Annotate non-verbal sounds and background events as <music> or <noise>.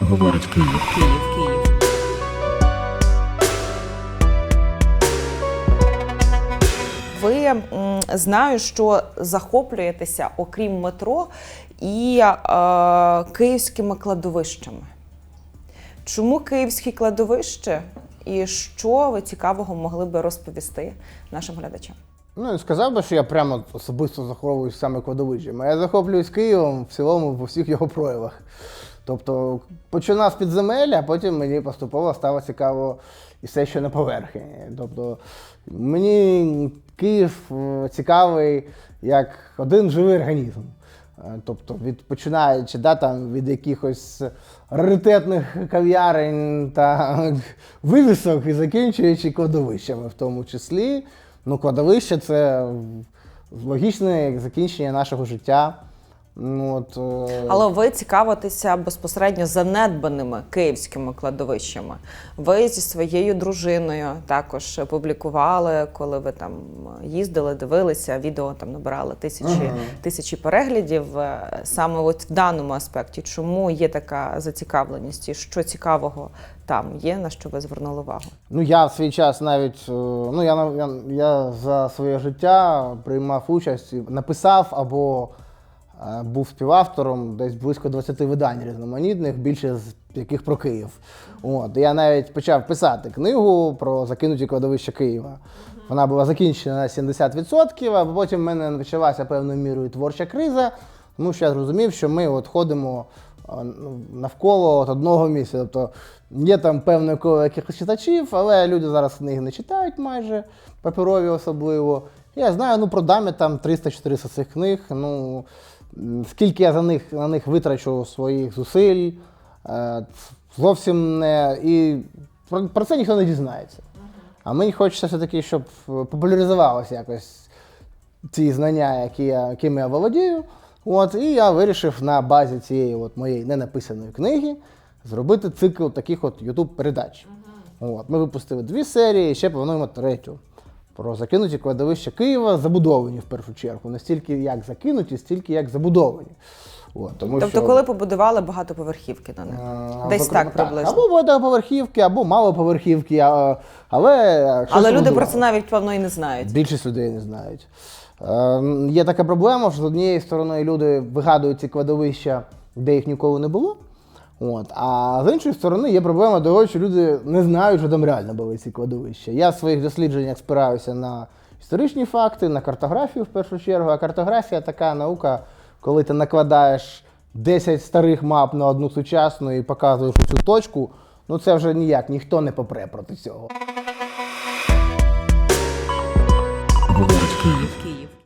Говорить Київ. Київ, Київ. Ви знаю, що захоплюєтеся, окрім метро, і е, київськими кладовищами. Чому київські кладовища і що ви цікавого могли би розповісти нашим глядачам? Ну, не сказав би, що я прямо особисто захоплююсь саме кладовищем. Я захоплююсь Києвом в цілому в усіх його проявах. Тобто починав з підземелля, а потім мені поступово стало цікаво і все, що на поверхні. Тобто мені Київ е, цікавий як один живий організм. Е, Тобто, від починаючи да, там, від якихось раритетних кав'ярень та <laughs> вивісок і закінчуючи кладовищами в тому числі. Ну, кладовище це логічне закінчення нашого життя. Ну, от, е, Але ви цікавитеся безпосередньо занедбаними київськими кладовищами. Ви зі своєю дружиною також публікували, коли ви там їздили, дивилися, відео там набирали тисячі, тисячі переглядів. Е, Саме от в даному аспекті, чому є така зацікавленість, і що цікавого там є, на що ви звернули увагу? Ну, я в свій час навіть е, ну, я, я, я за своє життя приймав участь, написав або був співавтором десь близько 20 видань різноманітних, більше з яких про Київ. От, я навіть почав писати книгу про закинуті кладовища Києва. Вона була закінчена на 70%, а потім в мене почалася певною мірою творча криза, тому що я зрозумів, що ми от ходимо ну, навколо от одного місця. Тобто є там певне коло якихось читачів, але люди зараз книги не читають майже, паперові особливо. Я знаю, ну продам там 300-400 цих книг. Ну, скільки я за них, на них витрачу своїх зусиль, е, зовсім не. І про, про це ніхто не дізнається. А мені хочеться все-таки, щоб популяризувалося якось ці знання, які я, якими я володію. От, і я вирішив на базі цієї от моєї ненаписаної книги зробити цикл таких от YouTube передач. От, ми випустили дві серії, ще плануємо третю. Про закинуті кладовища Києва, забудовані в першу чергу. Не стільки як закинуті, стільки як забудовані. От, тому Тобто, що, коли побудували багатоповерхівки на них, е, десь або- так приблизно. Або багатоповерхівки, або малоповерхівки, а- але. Але люди про це навіть певно і не знають. Більшість людей не знають. Е, є така проблема, що з однієї сторони люди вигадують ці кладовища, де їх ніколи не було. От. А з іншої сторони є проблема того, що люди не знають, що там реально були ці кладовища. Я в своїх дослідженнях спираюся на історичні факти, на картографію в першу чергу. А картографія така наука, коли ти накладаєш 10 старих мап на одну сучасну і показуєш цю точку, ну це вже ніяк ніхто не попре проти цього. Київ.